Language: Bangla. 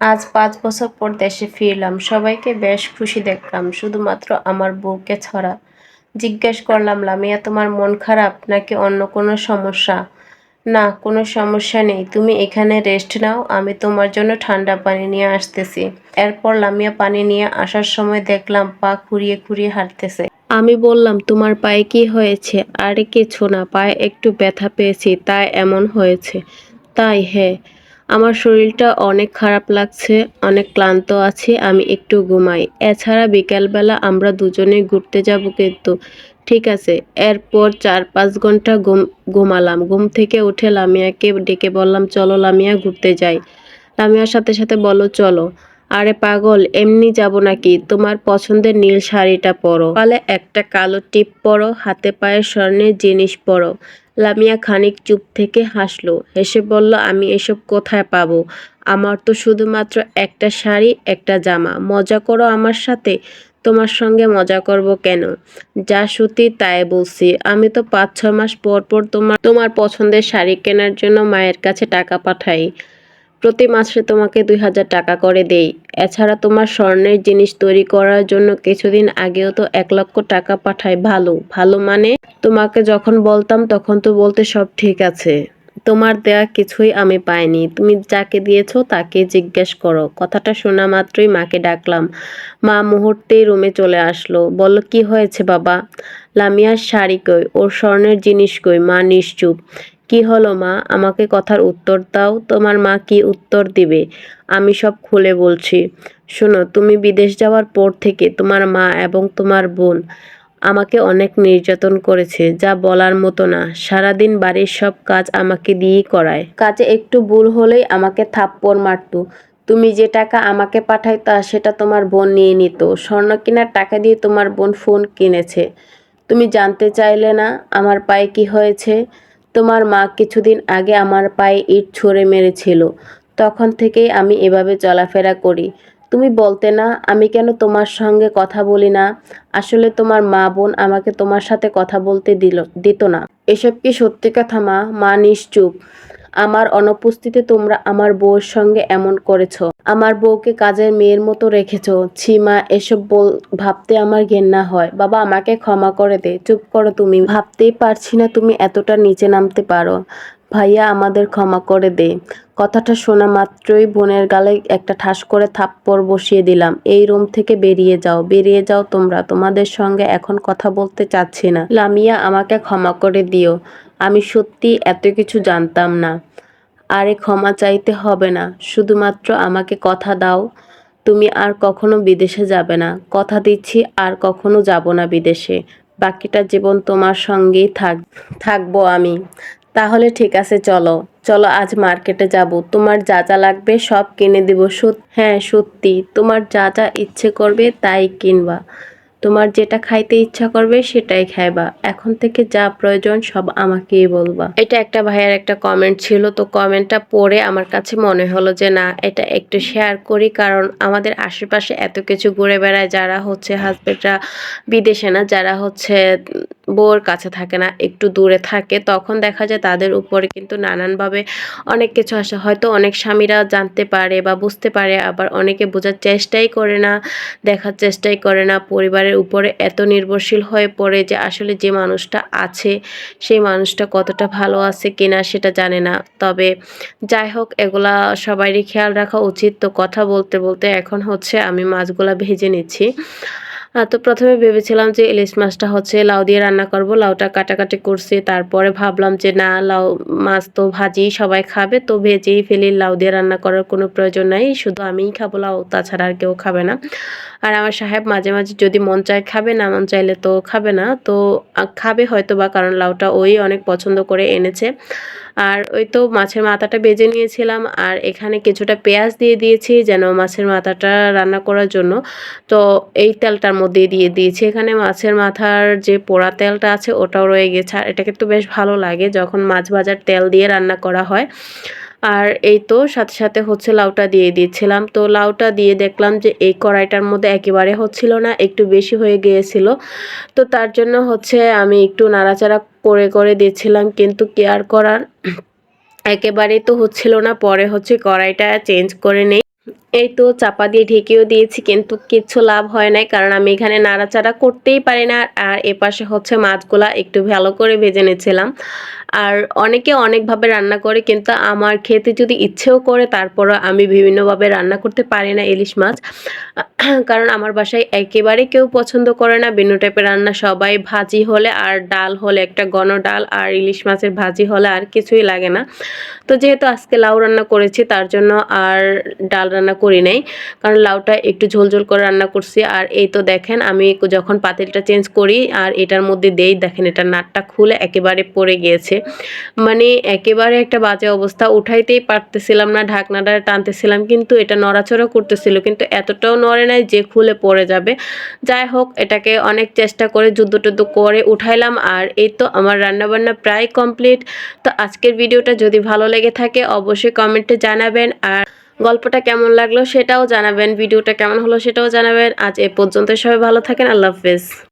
আজ পাঁচ বছর পর দেশে ফিরলাম। সবাইকে বেশ খুশি দেখলাম। শুধুমাত্র আমার বউকে ছড়া। জিজ্ঞেস করলাম, লামিয়া, তোমার মন খারাপ নাকি অন্য কোনো সমস্যা? না, কোনো সমস্যা নেই। তুমি এখানে রেস্ট নাও। আমি তোমার জন্য ঠান্ডা পানি নিয়ে আসতেছি। এরপর লামিয়া পানি নিয়ে আসার সময় দেখলাম পা খুঁড়িয়ে খুঁড়িয়ে হাঁটতেছে। আমি বললাম, তোমার পায়ে কি হয়েছে? আরে, কিছু না। পায়ে একটু ব্যথা পেয়েছি। তাই এমন হয়েছে। তাই হ্যাঁ। আমার শরীরটা অনেক খারাপ লাগছে, অনেক ক্লান্ত আছি, আমি একটু ঘুমাই। এছাড়া বিকালবেলা আমরা দুজনে ঘুরতে যাব কিন্তু। ঠিক আছে, এরপর চার পাঁচ ঘণ্টা ঘুম, ঘুমালাম। ঘুম থেকে উঠে লামিয়াকে ডেকে বললাম, চলো লামিয়া ঘুরতে যাই। লামিয়ার সাথে সাথে বলো চলো। আরে পাগল, এমনি যাব নাকি? তোমার পছন্দের নীল শাড়িটা পরো। পালে একটা কালো টিপ পরো, হাতে পায়ে স্বর্ণের জিনিস পরো। লামিয়া খানিক চুপ থেকে হাসলো। হেসে বলল, আমি এসব কোথায় পাব? আমার তো শুধুমাত্র একটা শাড়ি, একটা জামা। মজা করো আমার সাথে। তোমার সঙ্গে মজা করব কেন? যা সত্যি তাই বলছি। আমি তো পাঁচ ছ মাস পর পর তোমার তোমার পছন্দের শাড়ি কেনার জন্য মায়ের কাছে টাকা পাঠাই। প্রতি মাসে তোমাকে দুই হাজার টাকা করে দেই। এছাড়া তোমার স্বর্ণের জিনিস তৈরি করার জন্য কিছুদিন আগেও তো এক লক্ষ টাকা পাঠায় ভালো। ভালো মানে তোমাকে যখন বলতাম তখন তো বলতে সব ঠিক আছে। তোমার দেয়া কিছুই আমি পাইনি। তুমি যাকে দিয়েছ তাকে জিজ্ঞেস করো। কথাটা শোনা মাত্রই মাকে ডাকলাম। মা মুহূর্তেই রুমে চলে আসলো। বলল, কি হয়েছে বাবা? লামিয়ার শাড়ি কই? ওর স্বর্ণের জিনিস কই? মা নিশ্চুপ। কি হলো মা? আমাকে কথার উত্তর দাও। তোমার মা কি উত্তর দিবে? আমি সব খুলে বলছি। শোনো, তুমি বিদেশ যাওয়ার পর থেকে তোমার মা এবং তোমার বোন আমাকে অনেক নির্যাতন করেছে, যা বলার মতো না। সারাদিন বাড়ির সব কাজ আমাকে দিয়েই করায়। কাজে একটু ভুল হলেই আমাকে থাপ্পড় মারতো। তুমি যে টাকা আমাকে পাঠাই তা সেটা তোমার বোন নিয়ে নিত। স্বর্ণ কেনার টাকা দিয়ে তোমার বোন ফোন কিনেছে। তুমি জানতে চাইলে না, আমার পায়ে কি হয়েছে? তোমার মা কিছুদিন আগে আমার পায়ে ইট ছুঁড়ে মেরেছিল। তখন থেকেই আমি এভাবে চলাফেরা করি। তুমি বলতে না, আমি কেন তোমার সঙ্গে কথা বলি না? আসলে তোমার মা বোন আমাকে তোমার সাথে কথা বলতে দিল, দিত না। এসব কি সত্যি কথা, মা? মা, নিশ্চুপ। আমার অনুপস্থিতিতে তোমরা আমার বউয়ের সঙ্গে এমন করেছ। আমার বউকে কাজের মেয়ের মতো রেখেছ। ছি মা এসব বল ভাবতে আমার ঘেন্না হয়। বাবা, আমাকে ক্ষমা করে দে। চুপ করো তুমি। ভাবতেই পারছি না তুমি এতটা নিচে নামতে পারো। ভাইয়া, আমাদের ক্ষমা করে দে। কথাটা শোনা মাত্রই বোনের গালে একটা ঠাস করে থাপ্পড় বসিয়ে দিলাম। এই রুম থেকে বেরিয়ে যাও। বেরিয়ে যাও তোমরা। তোমাদের সঙ্গে এখন কথা বলতে চাচ্ছি না। লামিয়া, আমাকে ক্ষমা করে দিও। আমি সত্যি এত কিছু জানতাম না। আরে ক্ষমা চাইতে হবে না, শুধুমাত্র আমাকে কথা দাও। তুমি আর কখনো বিদেশে যাবে না। কথা দিচ্ছি, আর কখনো যাব না বিদেশে। বাকিটা জীবন তোমার সঙ্গেই থাক, থাকব আমি। তাহলে ঠিক আছে, চলো। চলো, আজ মার্কেটে যাব। তোমার যা যা লাগবে সব কিনে দেব। হ্যাঁ সত্যি। তোমার যা যা ইচ্ছে করবে তাই কিনবা। তোমার যেটা খাইতে ইচ্ছা করবে সেটাই খাইবা। এখন থেকে যা প্রয়োজন সব আমাকেই বলবা। এটা একটা ভাইয়ার একটা কমেন্ট ছিল, তো কমেন্টটা পড়ে আমার কাছে মনে হলো যে, না, এটা একটু শেয়ার করি, কারণ আমাদের আশেপাশে এত কিছু ঘুরে বেড়ায় যারা হচ্ছে হাজবেন্ডরা বিদেশে না, যারা হচ্ছে বউর কাছে থাকে না, একটু দূরে থাকে, তখন দেখা যায় তাদের উপরে কিন্তু নানানভাবে অনেক কিছু আসে। হয়তো অনেক স্বামীরা জানতে পারে বা বুঝতে পারে, আবার অনেকে বোঝার চেষ্টাই করে না, দেখার চেষ্টাই করে না, পরিবারের উপরে এত নির্ভরশীল হয়ে পড়ে যে আসলে যে মানুষটা আছে, সেই মানুষটা কতটা ভালো আছে কিনা সেটা জানে না। তবে যাই হোক, এগুলা সবারই খেয়াল রাখা উচিত। তো কথা বলতে বলতে এখন হচ্ছে আমি মাছগুলা ভেজে নিচ্ছি। তো প্রথমে ভেবেছিলাম যে ইলিশ মাছটা হচ্ছে লাউ দিয়ে রান্না করব, লাউটা কাটাকাটি করছি, তারপরে ভাবলাম যে না, লাউ মাছ তো ভাজি, সবাই খাবে, তো ভেজেই ফেলি, লাউ দিয়ে রান্না করার কোনো প্রয়োজন নাই, শুধু আমিই খাব লাউ, তাছাড়া আর কেউ খাবে না। আর আমার সাহেব মাঝে মাঝে যদি মন চায় খাবে, না মন চাইলে তো খাবে না, তো খাবে হয়তো বা কারণ লাউটা ওই অনেক পছন্দ করে এনেছে। আর ওই তো মাছের মাথাটা বেজে নিয়েছিলাম, আর এখানে কিছুটা পেঁয়াজ দিয়ে দিয়েছি, যেন মাছের মাথাটা রান্না করার জন্য। তো এই তেলটার মধ্যে দিয়ে দিয়েছি। এখানে মাছের মাথার যে পোড়া তেলটা আছে, ওটাও রয়ে গেছে। আর এটাকে তো বেশ ভালো লাগে যখন মাছ ভাজার তেল দিয়ে রান্না করা হয়। আর এই তো সাথে সাথে হচ্ছে লাউটা দিয়ে দিয়েছিলাম তো লাউটা দিয়ে দেখলাম যে এই কড়াইটার মধ্যে একেবারে হচ্ছিল না, একটু বেশি হয়ে গিয়েছিল। তো তার জন্য হচ্ছে আমি একটু নাড়াচাড়া করে করে দিচ্ছিলাম, কিন্তু কেয়ার করার? একেবারেই তো হচ্ছিল না, পরে হচ্ছে কড়াইটা চেঞ্জ করে নেই। এই তো চাপা দিয়ে ঢেকেও দিয়েছি, কিন্তু কিচ্ছু লাভ হয় নাই, কারণ আমি এখানে নাড়াচাড়া করতেই পারি না, আর এপাশে হচ্ছে মাছগুলা একটু ভালো করে ভেজে নিয়েছিলাম। আর অনেকে অনেকভাবে রান্না করে, কিন্তু আমার খেতে যদি ইচ্ছেও করে, তারপরও আমি বিভিন্নভাবে রান্না করতে পারি না ইলিশ মাছ। কারণ আমার বাসায় একেবারে কেউ পছন্দ করে না ভিন্ন টাইপের রান্না, সবাই ভাজি হলে আর ডাল হলে, একটা ঘন ডাল আর ইলিশ মাছের ভাজি হলে আর কিছুই লাগে না। তো যেহেতু আজকে লাউ রান্না করেছি, তার জন্য আর ডাল রান্না করি নাই। কারণ লাউটা একটু ঝোলঝোল করে রান্না করছি। আর এই তো দেখেন, আমি যখন পাতিলটা চেঞ্জ করি, আর এটার মধ্যে দেই, দেখেন এটা নাটটা খুলে একেবারে পড়ে গিয়েছে। মানে একেবারে একটা বাজে অবস্থা, উঠাইতেই পারতেছিলাম না, ঢাকনাটা টানতেছিলাম, কিন্তু এটা নড়াচড়া করতেছিল, কিন্তু এতটাও নড়ে নাই যে খুলে পড়ে যাবে। যাই হোক, এটাকে অনেক চেষ্টা করে যুদ্ধ টুদ্ধ করে উঠাইলাম, আর এই তো আমার রান্নাবান্না প্রায় কমপ্লিট তো আজকের ভিডিওটা যদি ভালো লেগে থাকে, অবশ্যই কমেন্টে জানাবেন, আর গল্পটা কেমন লাগল সেটাও জানাবেন, ভিডিওটা কেমন হলো সেটাও জানাবেন। আজ এ পর্যন্ত সবাই ভালো থাকেন, আল্লাহ হাফেজ।